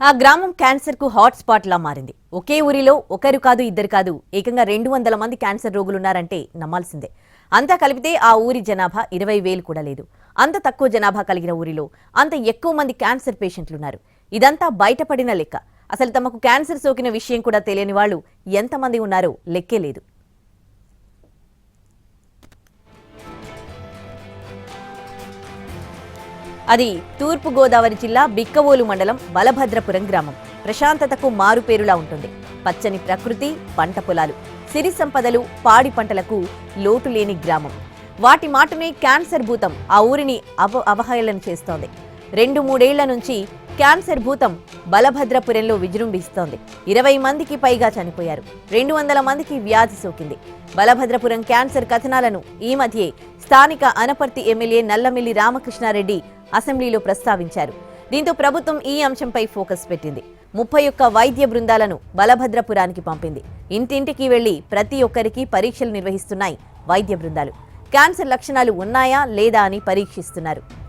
ఆ గ్రామం క్యాన్సర్కు hot spot లా మారింది. ఒకే ఊరిలో ఒకరు కాదు ఇద్దరు కాదు ఏకంగా రెండు వందల మంది క్యాన్సర్ రోగులున్నారంటే నమ్మాల్సిందే. అంతా కలిపితే ఆ ఊరి జనాభా ఇరవై వేలు కూడా లేదు. అంత తక్కువ జనాభా కలిగిన ఊరిలో అంత ఎక్కువ మంది క్యాన్సర్ పేషెంట్లున్నారు. ఇదంతా బయటపడిన లెక్క. అసలు తమకు క్యాన్సర్ సోకిన విషయం కూడా తెలియని వాళ్ళు ఎంతమంది ఉన్నారో లెక్కే లేదు. అది తూర్పు గోదావరి జిల్లా బిక్కవోలు మండలం బలభద్రపురం గ్రామం. ప్రశాంతతకు మారుపేరులా ఉంటుంది. పచ్చని ప్రకృతి పంట పొలాలు సిరి సంపదలు పాడి పంటలకు లోటు లేని గ్రామం. వాటి మాటనే క్యాన్సర్ భూతం ఆ ఊరిని అవ అవహేళన చేస్తోంది. రెండు మూడేళ్ళ నుంచి క్యాన్సర్ భూతం బలభద్రపురంలో విజృంభిస్తోంది. ఇరవై మందికి పైగా చనిపోయారు. రెండు వందల మందికి వ్యాధి సోకింది. బలభద్రపురం క్యాన్సర్ కథనాలను ఈ మధ్యే స్థానిక అనపర్తి ఎమ్మెల్యే నల్లమిల్లి రామకృష్ణారెడ్డి అసెంబ్లీలో ప్రస్తావించారు. దీంతో ప్రభుత్వం ఈ అంశంపై ఫోకస్ పెట్టింది. ముప్పై ఒక్క వైద్య బృందాలను బలభద్రపురానికి పంపింది. ఇంటింటికి వెళ్ళి ప్రతి ఒక్కరికి పరీక్షలు నిర్వహిస్తున్నాయి వైద్య బృందాలు. క్యాన్సర్ లక్షణాలు ఉన్నాయా లేదా అని పరీక్షిస్తున్నారు.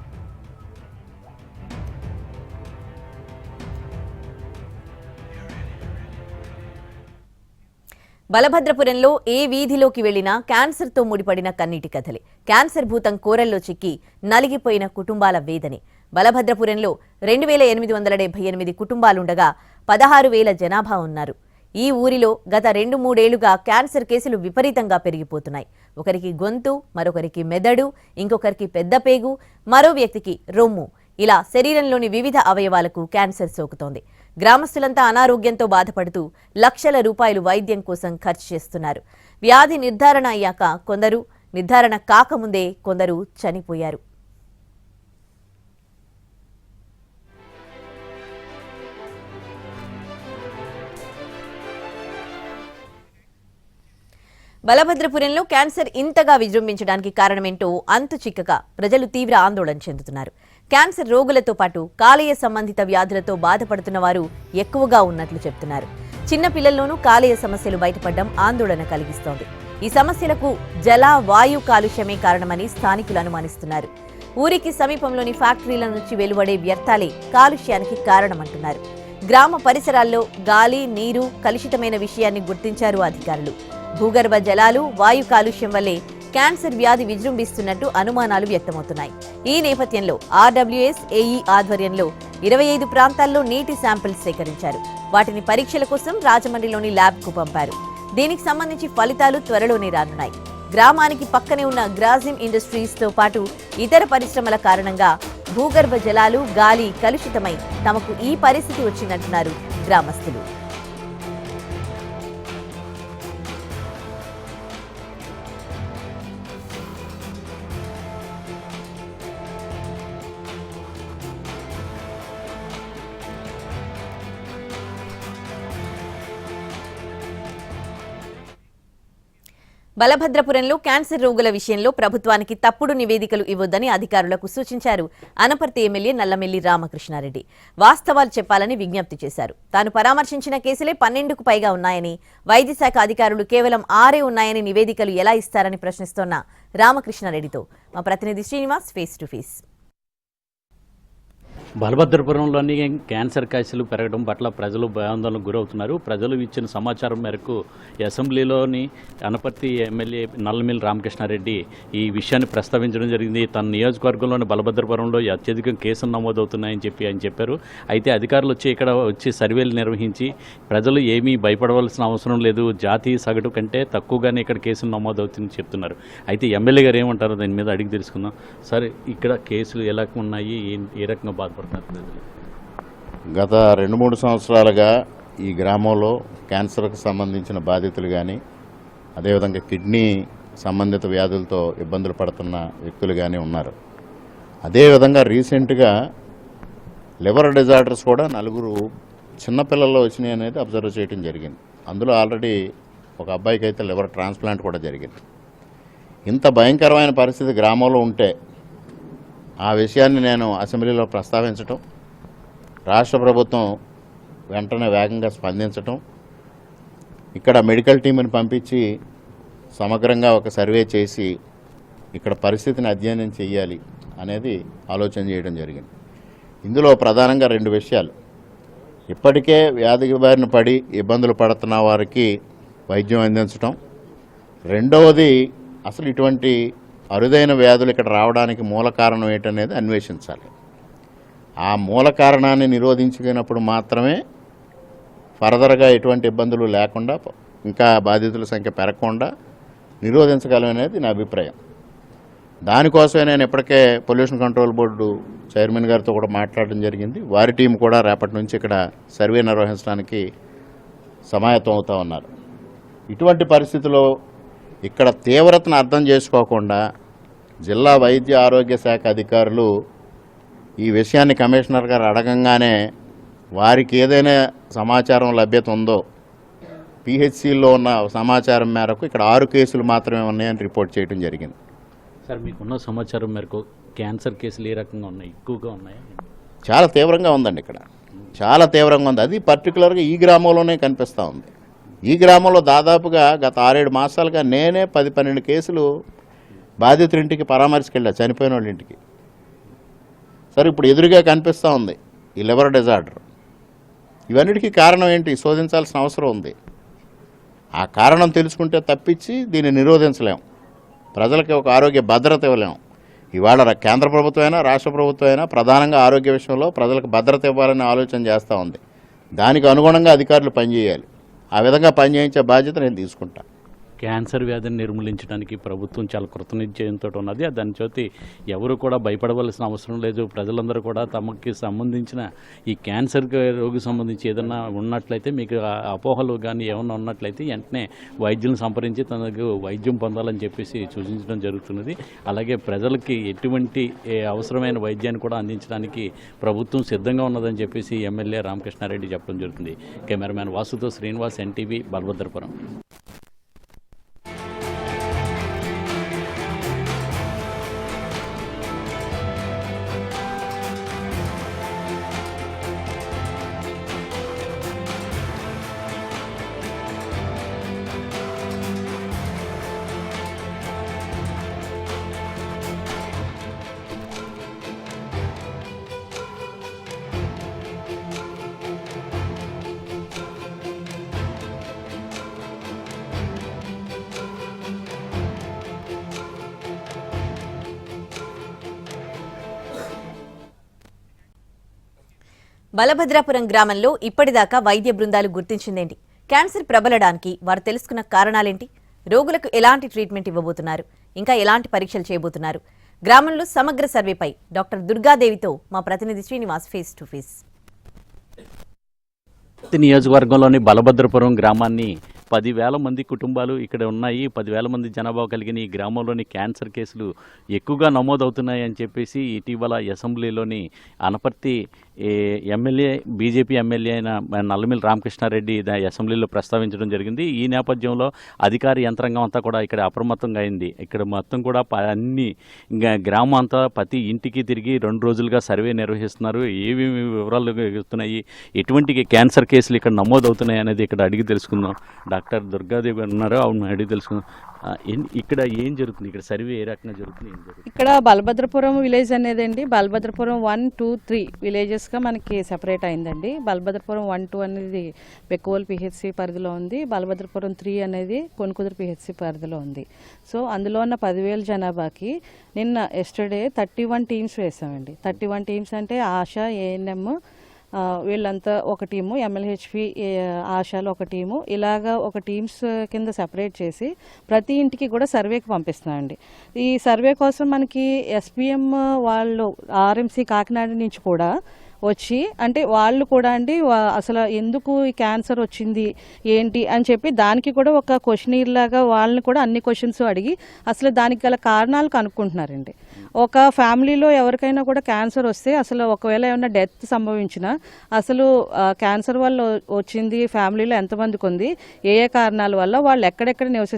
బలభద్రపురంలో ఏ వీధిలోకి వెళ్ళినా క్యాన్సర్తో ముడిపడిన కన్నీటి కథలే క్యాన్సర్ భూతం కోరల్లో చిక్కి నలిగిపోయిన కుటుంబాల వేదనే. బలభద్రపురంలో రెండు వేల ఎనిమిది వందల డెబ్బై ఎనిమిది కుటుంబాలుండగా పదహారు వేల జనాభా ఉన్నారు. ఈ ఊరిలో గత రెండు మూడేళ్ళుగా క్యాన్సర్ కేసులు విపరీతంగా పెరిగిపోతున్నాయి. ఒకరికి గొంతు మరొకరికి మెదడు ఇంకొకరికి పెద్ద పేగు మరో వ్యక్తికి రొమ్ము. ఇలా శరీరంలోని వివిధ అవయవాలకు క్యాన్సర్ సోకుతోంది. గ్రామస్తులంతా అనారోగ్యంతో బాధపడుతూ లక్షల రూపాయలు వైద్యం కోసం ఖర్చు చేస్తున్నారు. వ్యాధి నిర్ధారణ అయ్యాక కొందరు నిర్ధారణ కాకముందే కొందరు చనిపోయారు. బలభద్రపురంలో క్యాన్సర్ ఇంతగా విజృంభించడానికి కారణమేంటో అంతు చిక్కక ప్రజలు తీవ్ర ఆందోళన చెందుతున్నారు. క్యాన్సర్ రోగులతో పాటు కాలేయ సంబంధిత వ్యాధులతో బాధపడుతున్న వారు ఎక్కువగా ఉన్నట్లు చెప్తున్నారు. చిన్న పిల్లల్లోనూ కాలేయ సమస్యలు బయటపడడం ఆందోళన కలిగిస్తోంది. ఈ సమస్యలకు జల వాయు కాలుష్యమే కారణమని స్థానికులు అనుమానిస్తున్నారు. ఊరికి సమీపంలోని ఫ్యాక్టరీల నుంచి వెలువడే వ్యర్థాలే కాలుష్యానికి కారణమంటున్నారు. గ్రామ పరిసరాల్లో గాలి నీరు కలుషితమైన విషయాన్ని గుర్తించారు అధికారులు. భూగర్భ జలాలు వాయు కాలుష్యం వల్లే క్యాన్సర్ వ్యాధి విజృంభిస్తున్నట్టు అనుమానాలు వ్యక్తమవుతున్నాయి. ఈ నేపథ్యంలో ఆర్డబ్ల్యూఎస్ ఏఈ ఆధ్వర్యంలో ఇరవై ఐదు ప్రాంతాల్లో నీటి శాంపిల్స్ సేకరించారు. వాటిని పరీక్షల కోసం రాజమండ్రిలోని ల్యాబ్కు పంపారు. దీనికి సంబంధించి ఫలితాలు త్వరలోనే రానున్నాయి. గ్రామానికి పక్కనే ఉన్న గ్రాజిమ్ ఇండస్ట్రీస్తో పాటు ఇతర పరిశ్రమల కారణంగా భూగర్భ జలాలు గాలి కలుషితమై తమకు ఈ పరిస్థితి వచ్చిందంటున్నారు గ్రామస్తులు. బలభద్రపురంలో క్యాన్సర్ రోగుల విషయంలో ప్రభుత్వానికి తప్పుడు నివేదికలు ఇవ్వొద్దని అధికారులకు సూచించారు. అనపర్తి ఎమ్మెల్యే నల్లమెల్లి రామకృష్ణారెడ్డి. వాస్తవాలు చెప్పాలని విజ్ఞప్తి చేశారు. తాను పరామర్శించిన కేసులే పన్నెండుకు పైగా ఉన్నాయని వైద్య శాఖ అధికారులు కేవలం ఆరే ఉన్నాయని నివేదికలు ఎలా ఇస్తారని ప్రశ్నిస్తోన్న రామకృష్ణారెడ్డితో మా ప్రతినిధి శ్రీనివాస్ ఫేస్ టు ఫేస్. బలభద్రపురంలోని క్యాన్సర్ కేసులు పెరగడం పట్ల ప్రజలు భయాందోళనకు గురవుతున్నారు. ప్రజలు ఇచ్చిన సమాచారం మేరకు అసెంబ్లీలోని అనపర్తి ఎమ్మెల్యే నల్లమిల్లి రామకృష్ణారెడ్డి ఈ విషయాన్ని ప్రస్తావించడం జరిగింది. తన నియోజకవర్గంలోని బలభద్రపురంలో అత్యధికం కేసులు నమోదవుతున్నాయని చెప్పి ఆయన చెప్పారు. అయితే అధికారులు వచ్చి ఇక్కడ వచ్చి సర్వేలు నిర్వహించి ప్రజలు ఏమీ భయపడవలసిన అవసరం లేదు. జాతీయ సగటు కంటే తక్కువగానే ఇక్కడ కేసులు నమోదవుతుందని చెప్తున్నారు. అయితే ఎమ్మెల్యే గారు ఏమంటారో దాని మీద అడిగి తెలుసుకుందాం. సరే ఇక్కడ కేసులు ఎలా ఉన్నాయి? ఏ- ఏ రకంగా బాధపడుతున్నారు? గత రెండు మూడు సంవత్సరాలుగా ఈ గ్రామంలో క్యాన్సర్కు సంబంధించిన బాధితులు కానీ అదేవిధంగా కిడ్నీ సంబంధిత వ్యాధులతో ఇబ్బందులు పడుతున్న వ్యక్తులు కానీ ఉన్నారు. అదేవిధంగా రీసెంట్గా లివర్ డిజార్డర్స్ కూడా నలుగురు చిన్నపిల్లల్లో వచ్చినాయి అనేది అబ్జర్వ్ చేయడం జరిగింది. అందులో ఆల్రెడీ ఒక అబ్బాయికి అయితే లివర్ ట్రాన్స్ప్లాంట్ కూడా జరిగింది. ఇంత భయంకరమైన పరిస్థితి గ్రామంలో ఉంటే ఆ విషయాన్ని నేను అసెంబ్లీలో ప్రస్తావించటం రాష్ట్ర ప్రభుత్వం వెంటనే వేగంగా స్పందించటం ఇక్కడ మెడికల్ టీంని పంపించి సమగ్రంగా ఒక సర్వే చేసి ఇక్కడ పరిస్థితిని అధ్యయనం చేయాలి అనేది ఆలోచన చేయడం జరిగింది. ఇందులో ప్రధానంగా రెండు విషయాలు. ఇప్పటికే వ్యాధి బారిన పడి ఇబ్బందులు పడుతున్న వారికి వైద్యం అందించడం రెండవది అసలు ఇటువంటి అరుదైన వ్యాధులు ఇక్కడ రావడానికి మూల కారణం ఏంటనేది అన్వేషించాలి. ఆ మూల కారణాన్ని నిరోధించుకున్నప్పుడు మాత్రమే ఫర్దర్గా ఎటువంటి ఇబ్బందులు లేకుండా ఇంకా బాధితుల సంఖ్య పెరగకుండా నిరోధించగలమనేది నా అభిప్రాయం. దానికోసమే నేను ఇప్పటికే పొల్యూషన్ కంట్రోల్ బోర్డు చైర్మన్ గారితో కూడా మాట్లాడడం జరిగింది. వారి టీం కూడా రేపటి నుంచి ఇక్కడ సర్వే నిర్వహించడానికి సమాయత్తం అవుతా ఉన్నారు. ఇటువంటి పరిస్థితిలో ఇక్కడ తీవ్రతను అర్థం చేసుకోకుండా జిల్లా వైద్య ఆరోగ్య శాఖ అధికారులు ఈ విషయాన్ని కమిషనర్ గారు అడగంగానే వారికి ఏదైనా సమాచారం లభ్యత ఉందో పిహెచ్సిలో ఉన్న సమాచారం మేరకు ఇక్కడ ఆరు కేసులు మాత్రమే ఉన్నాయని రిపోర్ట్ చేయడం జరిగింది. సార్ మీకున్న సమాచారం మేరకు క్యాన్సర్ కేసులు ఏ రకంగా ఉన్నాయి? ఎక్కువగా ఉన్నాయా? చాలా తీవ్రంగా ఉందండి ఇక్కడ. చాలా తీవ్రంగా ఉంది. అది పర్టికులర్గా ఈ గ్రామంలోనే కనిపిస్తూ ఉంది. ఈ గ్రామంలో దాదాపుగా గత ఆరేడు మాసాలుగా నేనే పది పన్నెండు కేసులు బాధితుడింటికి పరామర్శకెళ్ళా చనిపోయిన వాళ్ళ ఇంటికి. సరే ఇప్పుడు ఎదురుగా కనిపిస్తూ ఉంది ఈ లివర్ డిజార్డర్. ఇవన్నిటికీ కారణం ఏంటి? శోధించాల్సిన అవసరం ఉంది. ఆ కారణం తెలుసుకుంటే తప్పించి దీన్ని నిరోధించలేం. ప్రజలకి ఒక ఆరోగ్య భద్రత ఇవ్వలేం. ఇవాళ కేంద్ర ప్రభుత్వం అయినా రాష్ట్ర ప్రభుత్వం అయినా ప్రధానంగా ఆరోగ్య విషయంలో ప్రజలకు భద్రత ఇవ్వాలని ఆలోచన చేస్తూ ఉంది. దానికి అనుగుణంగా అధికారులు పనిచేయాలి. ఆ విధంగా పనిచేయించే బాధ్యత నేను తీసుకుంటా. క్యాన్సర్ వ్యాధిని నిర్మూలించడానికి ప్రభుత్వం చాలా కృతనిశ్చయంతో ఉన్నది. దాని చోతి ఎవరు కూడా భయపడవలసిన అవసరం లేదు. ప్రజలందరూ కూడా తమకి సంబంధించిన ఈ క్యాన్సర్ రోగి సంబంధించి ఏదన్నా ఉన్నట్లయితే మీకు అపోహలు కానీ ఏమన్నా ఉన్నట్లయితే వెంటనే వైద్యులను సంప్రదించి తనకు వైద్యం పొందాలని చెప్పేసి సూచించడం జరుగుతున్నది. అలాగే ప్రజలకి ఎటువంటి అవసరమైన వైద్యాన్ని కూడా అందించడానికి ప్రభుత్వం సిద్ధంగా ఉన్నదని చెప్పేసి ఎమ్మెల్యే రామకృష్ణారెడ్డి చెప్పడం జరుగుతుంది. కెమెరామ్యాన్ వాసుతో శ్రీనివాస్ ఎన్టీవీ బలభద్రపురం. బలభద్రాపురం గ్రామంలో ఇప్పటిదాకా వైద్య బృందాలు గుర్తించిందేంటి? క్యాన్సర్ ప్రబలడానికి వారు తెలుసుకున్న కారణాలేంటి? రోగులకు ఎలాంటి ట్రీట్మెంట్ ఇవ్వబోతున్నారు? ఇంకా ఎలాంటి పరీక్షలు చేయబోతున్నారు? గ్రామంలో సమగ్ర సర్వేపై డాక్టర్ దుర్గాదేవితో మా ప్రతినిధి శ్రీనివాస్ ఫేస్ టు ఫేస్. నియోజకవర్గంలోని బలభద్రపురం గ్రామాన్ని పదివేల మంది కుటుంబాలు ఇక్కడ ఉన్నాయి. పదివేల మంది జనాభా కలిగిన ఈ గ్రామంలోని క్యాన్సర్ కేసులు ఎక్కువగా నమోదవుతున్నాయని చెప్పేసి ఇటీవల అసెంబ్లీలోని అనపర్తి ఏ, ఎమ్మెల్యే బీజేపీ ఎమ్మెల్యే అయిన నల్లమిల్లి రామకృష్ణారెడ్డి అసెంబ్లీలో ప్రస్తావించడం జరిగింది. ఈ నేపథ్యంలో అధికార యంత్రాంగం అంతా కూడా ఇక్కడ అప్రమత్తంగా అయింది. ఇక్కడ మొత్తం కూడా ప- అన్ని గ్రామం అంతా ప్రతి ఇంటికి తిరిగి రెండు రోజులుగా సర్వే నిర్వహిస్తున్నారు. ఏమేమి వివరాలు ఇస్తున్నాయి ఎటువంటి క్యాన్సర్ కేసులు ఇక్కడ నమోదవుతున్నాయి అనేది ఇక్కడ అడిగి తెలుసుకుందాం. డాక్టర్ దుర్గాదేవి ఉన్నారు. అవును అడిగి తెలుసుకుందాం. ఇక్కడ ఏం జరుగుతుంది? ఇక్కడ సర్వే ఏ రకంగా జరుగుతుంది? ఏం జరుగుతుంది? ఇక్కడ బలభద్రపురం విలేజ్ అనేదండి బలభద్రపురం వన్ టూ త్రీ విలేజెస్గా మనకి సెపరేట్ అయిందండి. బలభద్రపురం వన్ టూ అనేది బెక్కువల్ పిహెచ్సి పరిధిలో ఉంది. బలభద్రపురం త్రీ అనేది కొనుకుదురు పిహెచ్సి పరిధిలో ఉంది. సో అందులో ఉన్న పదివేల జనాభాకి నిన్న ఎస్టర్డే థర్టీ వన్ టీమ్స్ వేసామండి. థర్టీ వన్ టీమ్స్ అంటే ఆశ ఏఎన్ఎం వీళ్ళంతా ఒక టీము ఎమ్మెల్యేహెచ్పి ఆశాలు ఒక టీము. ఇలాగా ఒక టీమ్స్ కింద సెపరేట్ చేసి ప్రతి ఇంటికి కూడా సర్వేకి పంపిస్తున్నామండి ఈ సర్వే కోసం మనకి ఎస్పీఎం వాళ్ళు ఆర్ఎంసీ కాకినాడ నుంచి కూడా వచ్చి అంటే వాళ్ళు కూడా అండి వా- అసలు ఎందుకు ఈ క్యాన్సర్ వచ్చింది ఏంటి అని చెప్పి దానికి కూడా ఒక క్వశ్చనీర్ లాగా వాళ్ళని కూడా అన్ని క్వశ్చన్స్ అడిగి అసలు దానికి గల కారణాలు కనుక్కుంటున్నారండి. ఒక ఫ్యామిలీలో ఎవరికైనా కూడా క్యాన్సర్ వస్తే అసలు ఒకవేళ ఏమైనా డెత్ సంభవించినా అసలు క్యాన్సర్ వల్ల వచ్చింది ఫ్యామిలీలో ఎంతమందికి ఉంది ఏ ఏ కారణాల వల్ల వాళ్ళు ఎక్కడెక్కడ నివసిస్తున్నారు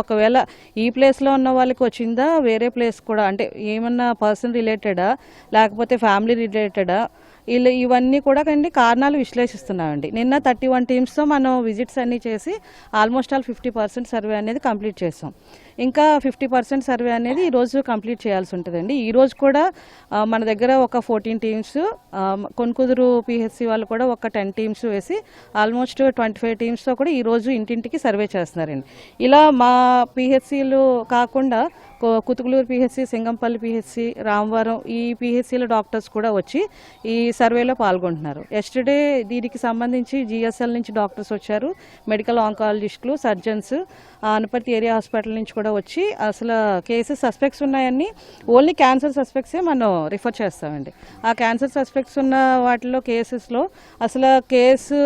ఒకవేళ ఈ ప్లేస్లో ఉన్న వాళ్ళకి వచ్చిందా వేరే ప్లేస్ కూడా అంటే ఏమన్నా పర్సన్ రిలేటెడా లేకపోతే ఫ్యామిలీ రిలేటెడా ఇలా ఇవన్నీ కూడా కండి కారణాలు విశ్లేషిస్తున్నామండి నిన్న థర్టీ వన్ టీమ్స్తో మనం విజిట్స్ అన్నీ చేసి almost all fifty percent survey అనేది కంప్లీట్ చేసాం. ఇంకా ఫిఫ్టీ పర్సెంట్ సర్వే అనేది ఈరోజు కంప్లీట్ చేయాల్సి ఉంటుందండి. ఈరోజు కూడా మన దగ్గర ఒక ఫోర్టీన్ టీమ్స్ కొనుకుదురు పిహెచ్సి వాళ్ళు కూడా ఒక టెన్ టీమ్స్ వేసి ఆల్మోస్ట్ ట్వంటీ ఫైవ్ టీమ్స్తో కూడా ఈరోజు ఇంటింటికి సర్వే చేస్తున్నారండి. ఇలా మా పిహెచ్సిలు కాకుండా కుతుకులూరు పిహెచ్సి సింగంపల్లి పిహెచ్సి రామవరం ఈ పిహెచ్సిల డాక్టర్స్ కూడా వచ్చి ఈ సర్వేలో పాల్గొంటున్నారు. ఎస్టర్డే దీనికి సంబంధించి జిఎస్ఎల్ నుంచి డాక్టర్స్ వచ్చారు. మెడికల్ ఆంకాలజిస్టులు సర్జన్స్ అనుపతి ఏరియా హాస్పిటల్ నుంచి కూడా వచ్చి అసలు కేసెస్ సస్పెక్ట్స్ ఉన్నాయని ఓన్లీ క్యాన్సర్ సస్పెక్ట్సే మనం రిఫర్ చేస్తామండి. ఆ క్యాన్సర్ సస్పెక్ట్స్ ఉన్న వాటిలో కేసెస్లో అసలు కేసు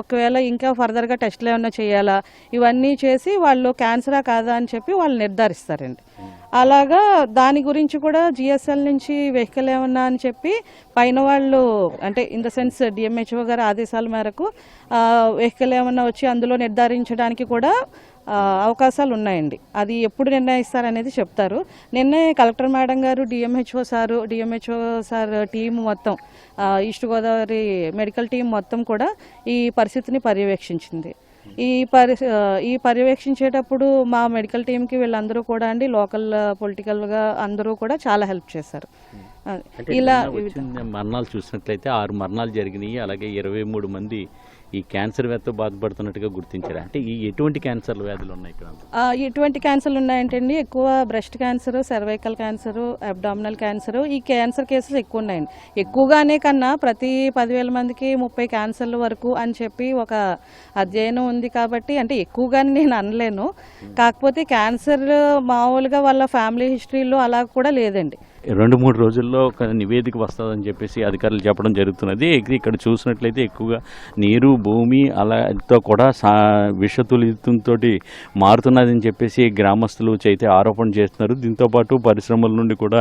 ఒకవేళ ఇంకా ఫర్దర్గా టెస్ట్లు ఏమైనా చేయాలా? ఇవన్నీ చేసి వాళ్ళు క్యాన్సరా కాదా అని చెప్పి వాళ్ళు నిర్ధారిస్తారండి. అలాగా దాని గురించి కూడా జిఎస్ఎల్ నుంచి వెహికల్ ఏమన్నా అని చెప్పి పైన వాళ్ళు అంటే ఇన్ ద సెన్స్ డిఎంహెచ్ఓ గారి ఆదేశాల మేరకు వెహికల్ ఏమన్నా వచ్చి అందులో నిర్ధారించడానికి కూడా అవకాశాలు ఉన్నాయండి. అది ఎప్పుడు నిర్ణయిస్తారనేది చెప్తారు. నిన్నే కలెక్టర్ మేడం గారు DMHO sir DMHO sir team మొత్తం ఈస్ట్ గోదావరి మెడికల్ టీం మొత్తం కూడా ఈ పరిస్థితిని పర్యవేక్షించింది. ఈ పరి ఈ పర్యవేక్షించేటప్పుడు మా మెడికల్ టీంకి వీళ్ళందరూ కూడా అండి లోకల్ పొలిటికల్గా అందరూ కూడా చాలా హెల్ప్ చేశారు. ఇలా మరణాలు చూసినట్లయితే ఆరు మరణాలు జరిగినాయి అలాగే ఇరవై మూడు మంది ఈ క్యాన్సర్ వ్యాధితో బాధపడుతున్నట్టుగా గుర్తించారు? అంటే ఈ ఎటువంటి క్యాన్సర్ వ్యాధులు ఉన్నాయి ఇక్కడ ఎటువంటి క్యాన్సర్లు ఉన్నాయంటండి? ఎక్కువ breast cancer cervical cancer abdominal cancer ఈ క్యాన్సర్ కేసెస్ ఎక్కువ ఉన్నాయండి. ఎక్కువగానే కన్నా ప్రతి పదివేల మందికి ముప్పై క్యాన్సర్ల వరకు అని చెప్పి ఒక అధ్యయనం ఉంది కాబట్టి అంటే ఎక్కువగానే నేను అనలేను. కాకపోతే క్యాన్సర్ మామూలుగా వాళ్ళ ఫ్యామిలీ హిస్టరీలో అలా కూడా లేదండి. రెండు మూడు రోజుల్లో ఒక నివేదిక వస్తుందని చెప్పేసి అధికారులు చెప్పడం జరుగుతున్నది. ఇక్కడ చూసినట్లయితే ఎక్కువగా నీరు భూమి అలాతో కూడా సా విషతులితంతో మారుతున్నదని చెప్పేసి గ్రామస్తులు అయితే ఆరోపణ చేస్తున్నారు. దీంతోపాటు పరిశ్రమల నుండి కూడా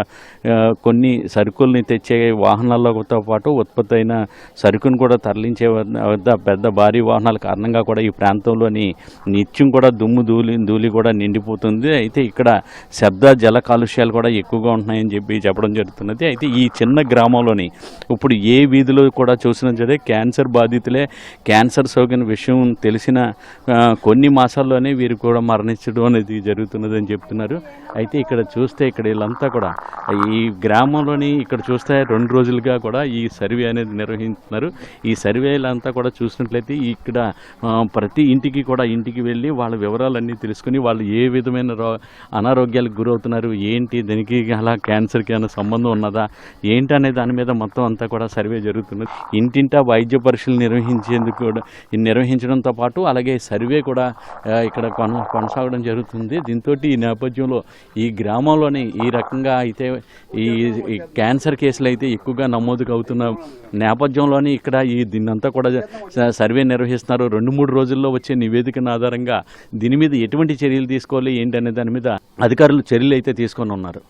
కొన్ని సరుకుల్ని తెచ్చే వాహనాలతో పాటు ఉత్పత్తి అయిన సరుకును కూడా తరలించే వద్ద పెద్ద భారీ వాహనాల కారణంగా కూడా ఈ ప్రాంతంలోని నిత్యం కూడా దుమ్ము ధూళి ధూళి కూడా నిండిపోతుంది. అయితే ఇక్కడ శబ్ద జల కాలుష్యాలు కూడా ఎక్కువగా ఉంటున్నాయని చెప్పి చెప్పడం జరుగుతున్నది. అయితే ఈ చిన్న గ్రామంలోని ఇప్పుడు ఏ వీధిలో కూడా చూసినా సరే క్యాన్సర్ బాధితులే క్యాన్సర్ సోకిన విషయం తెలిసిన కొన్ని మాసాల్లోనే వీరు కూడా మరణించడం అనేది జరుగుతున్నది అని చెప్తున్నారు. అయితే ఇక్కడ చూస్తే ఇక్కడ వీళ్ళంతా కూడా ఈ గ్రామంలోని ఇక్కడ చూస్తే రెండు రోజులుగా కూడా ఈ సర్వే అనేది నిర్వహిస్తున్నారు. ఈ సర్వేలంతా కూడా చూసినట్లయితే ఇక్కడ ప్రతి ఇంటికి కూడా ఇంటికి వెళ్ళి వాళ్ళ వివరాలన్నీ తెలుసుకుని వాళ్ళు ఏ విధమైన రో- అనారోగ్యాలకు గురవుతున్నారు ఏంటి దీనికి అలా క్యాన్సర్ క్యాన్సర్కి ఏమైనా సంబంధం ఉన్నదా? ఏంటి అనే దాని మీద మొత్తం అంతా కూడా సర్వే జరుగుతున్నది. ఇంటింటా వైద్య పరీక్షలు నిర్వహించేందుకు కూడా నిర్వహించడంతో పాటు అలాగే సర్వే కూడా ఇక్కడ కొన కొనసాగడం జరుగుతుంది. దీంతో ఈ నేపథ్యంలో ఈ గ్రామంలోని ఈ రకంగా అయితే ఈ క్యాన్సర్ కేసులు అయితే ఎక్కువగా నమోదు అవుతున్న నేపథ్యంలోని ఇక్కడ ఈ దీన్నంతా కూడా సర్వే నిర్వహిస్తున్నారు. రెండు మూడు రోజుల్లో వచ్చే నివేదికను ఆధారంగా దీని మీద ఎటువంటి చర్యలు తీసుకోవాలి ఏంటనే దాని మీద అధికారులు చర్యలు అయితే తీసుకొని ఉన్నారు.